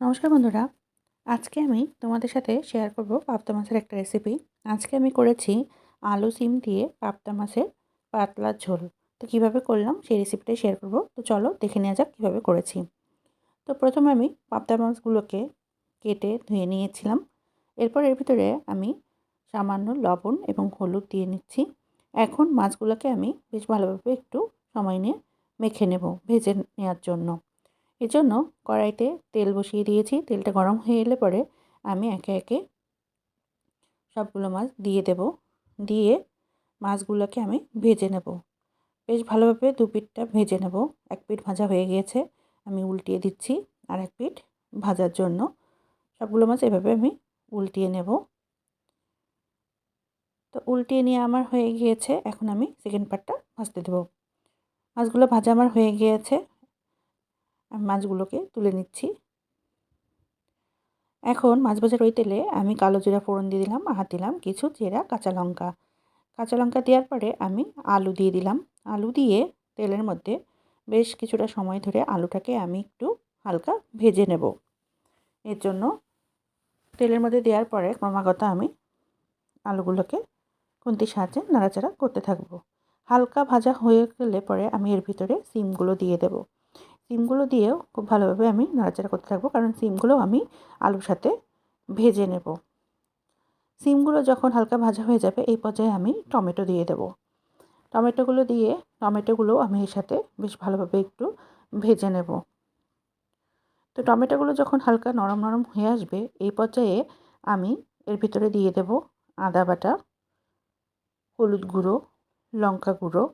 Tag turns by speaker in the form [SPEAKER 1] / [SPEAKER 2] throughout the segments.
[SPEAKER 1] নমস্কার বন্ধুরা। আজকে আমি তোমাদের সাথে শেয়ার করব পাবদা মাছের একটা রেসিপি আজকে আমি করেছি আলু সিম দিয়ে পাবদা মাছের পাতলা ঝোল। তো কীভাবে করলাম সেই রেসিপিটাই শেয়ার করব। তো চলো দেখে নেওয়া যাক কীভাবে করেছি। তো প্রথমে আমি পাবদা মাছগুলোকে কেটে ধুয়ে নিয়েছিলাম। এরপর এর ভিতরে আমি সামান্য লবণ এবং হলুদ দিয়ে নিচ্ছি। এখন মাছগুলোকে আমি বেশ ভালোভাবে একটু সময় নিয়ে মেখে নেব ভেজে নেওয়ার জন্য। এজন্য কড়াইতে তেল বসিয়ে দিয়েছি। তেলটা গরম হয়ে এলে পরে আমি একে একে সবগুলো মাছ দিয়ে দেব। দিয়ে মাছগুলোকে আমি ভেজে নেব। বেশ ভালোভাবে দু পিঠটা ভেজে নেব। এক পিঠ ভাজা হয়ে গিয়েছে। আমি উল্টিয়ে দিচ্ছি আর এক পিঠ ভাজার জন্য। সবগুলো মাছ এভাবে আমি উল্টিয়ে নেব। তো উল্টিয়ে নিয়ে আমার হয়ে গিয়েছে। এখন আমি সেকেন্ড পার্টটা ভাজতে দেবো। মাছগুলো ভাজা আমার হয়ে গিয়েছে। আমি মাছগুলোকে তুলে নিচ্ছি। এখন মাছ ভাজার ওই তেলে আমি কালো জিরা ফোড়ন দিয়ে দিলাম, আর দিলাম কিছু চেরা কাঁচা লঙ্কা। কাঁচা লঙ্কা দেওয়ার পরে আমি আলু দিয়ে দিলাম। আলু দিয়ে তেলের মধ্যে বেশ কিছুটা সময় ধরে আলুটাকে আমি একটু হালকা ভেজে নেব। এর জন্য তেলের মধ্যে দেওয়ার পরে ক্রমাগত আমি আলুগুলোকে খুন্তির সাহায্যে নাড়াচাড়া করতে থাকব। হালকা ভাজা হয়ে গেলে পরে আমি এর ভিতরে সিমগুলো দিয়ে দেবো। সিমগুলো দিয়েও খুব ভালোভাবে আমি নাড়াচাড়া করতে থাকব। কারণ সিমগুলো আমি আলুর সাথে ভেজে নেব। সিমগুলো যখন হালকা ভাজা হয়ে যাবে, এই পর্যায়ে আমি টমেটো দিয়ে দেব। টমেটোগুলো দিয়ে টমেটোগুলো আমি এর সাথে বেশ ভালোভাবে একটু ভেজে নেব। তো টমেটোগুলো যখন হালকা নরম নরম হয়ে আসবে, এই পর্যায়ে আমি এর ভিতরে দিয়ে দেব আদা বাটা, হলুদ গুঁড়ো, লঙ্কা গুঁড়ো,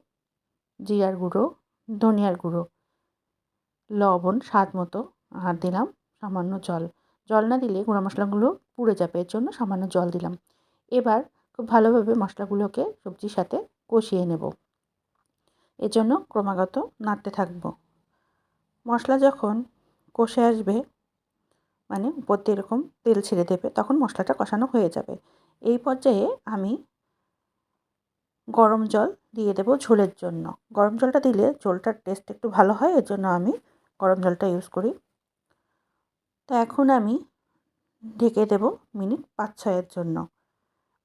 [SPEAKER 1] জিরার গুঁড়ো, ধনিয়ার গুঁড়ো। লবণ, স্বাদ মতো আর দিলাম সামান্য জল। জল না দিলে গুঁড়ো মশলাগুলো পুড়ে যাবে, এর জন্য সামান্য জল দিলাম। এবার খুব ভালোভাবে মশলাগুলোকে সবজির সাথে কষিয়ে নেব। এর জন্য ক্রমাগত নাড়তে থাকব। মশলা যখন কষে আসবে মানে উপর দিয়ে এরকম তেল ছেড়ে দেবে, তখন মশলাটা কষানো হয়ে যাবে। এই পর্যায়ে আমি গরম জল দিয়ে দেবো ঝোলের জন্য। গরম জলটা দিলে ঝোলটার টেস্ট একটু ভালো হয়, এর জন্য আমি গরম জলটা ইউজ করি। তো এখন আমি ঢেকে দেব মিনিট পাঁচ ছয়ের জন্য।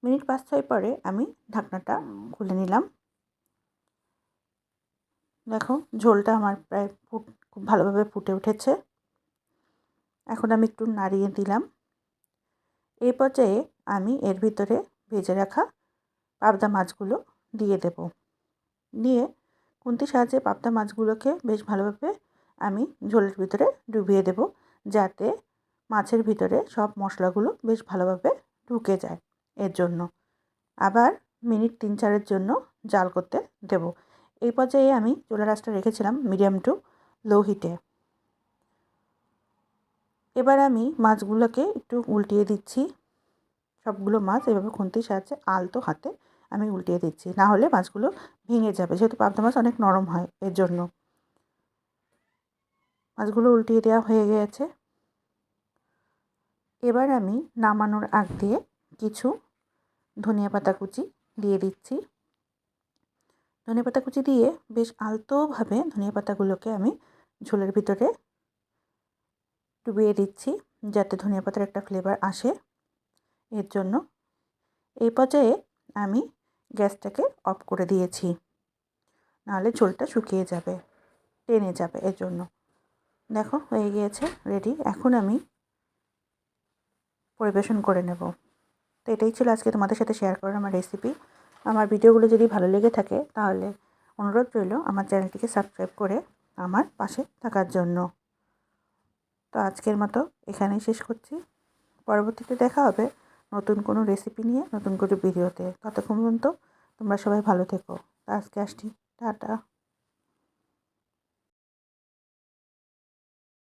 [SPEAKER 1] মিনিট পাঁচ ছয় পরে আমি ঢাকনাটা খুলে নিলাম। দেখো, ঝোলটা আমার প্রায় ফুট, খুব ভালোভাবে ফুটে উঠেছে। এখন আমি একটু নাড়িয়ে দিলাম। এই পর্যায়ে আমি এর ভিতরে ভেজে রাখা পাবদা মাছগুলো দিয়ে দেব। দিয়ে খুন্তির সাহায্যে পাবদা মাছগুলোকে বেশ ভালোভাবে আমি ঝোলের ভিতরে ডুবিয়ে দেব যাতে মাছের ভিতরে সব মশলাগুলো বেশ ভালোভাবে ঢুকে যায় এর জন্য। আবার মিনিট তিন চারের জন্য জাল করতে দেব। এই পর্যায়ে আমি চুলা রাসটা রেখেছিলাম মিডিয়াম টু লো হিটে। এবার আমি মাছগুলোকে একটু উল্টিয়ে দিচ্ছি। সবগুলো মাছ এভাবে খুন্তির সাহায্যে আলতো হাতে আমি উল্টিয়ে দিচ্ছি। না হলে মাছগুলো ভেঙে যাবে, যেহেতু পাবদা মাছ অনেক নরম হয় এর জন্য। মাছগুলো উল্টিয়ে দেওয়া হয়ে গেছে। এবার আমি নামানোর আগ দিয়ে কিছু ধনিয়া পাতা কুচি দিয়ে দিচ্ছি। ধনিয়া পাতা কুচি দিয়ে বেশ আলতোভাবে ধনিয়া পাতাগুলোকে আমি ঝোলের ভিতরে ডুবিয়ে দিচ্ছি, যাতে ধনিয়া পাতার একটা ফ্লেভার আসে। এর জন্য এই পর্যায়ে আমি গ্যাসটাকে অফ করে দিয়েছি। নাহলে ঝোলটা শুকিয়ে যাবে, টেনে যাবে এর জন্য। দেখো, হয়ে গিয়েছে রেডি এখন আমি পরিবেশন করে নেব। তো এটাই ছিল আজকে তোমাদের সাথে শেয়ার করার আমার রেসিপি আমার ভিডিওগুলো যদি ভালো লেগে থাকে, তাহলে অনুরোধ রইল আমার চ্যানেলটিকে সাবস্ক্রাইব করে আমার পাশে থাকার জন্য। তো আজকের মতো এখানেই শেষ করছি। পরবর্তীতে দেখা হবে নতুন কোনো রেসিপি নিয়ে, নতুন কোনো ভিডিওতে ততক্ষণ পর্যন্ত তোমরা সবাই ভালো থেকো। আজকে আসছি। টাটা।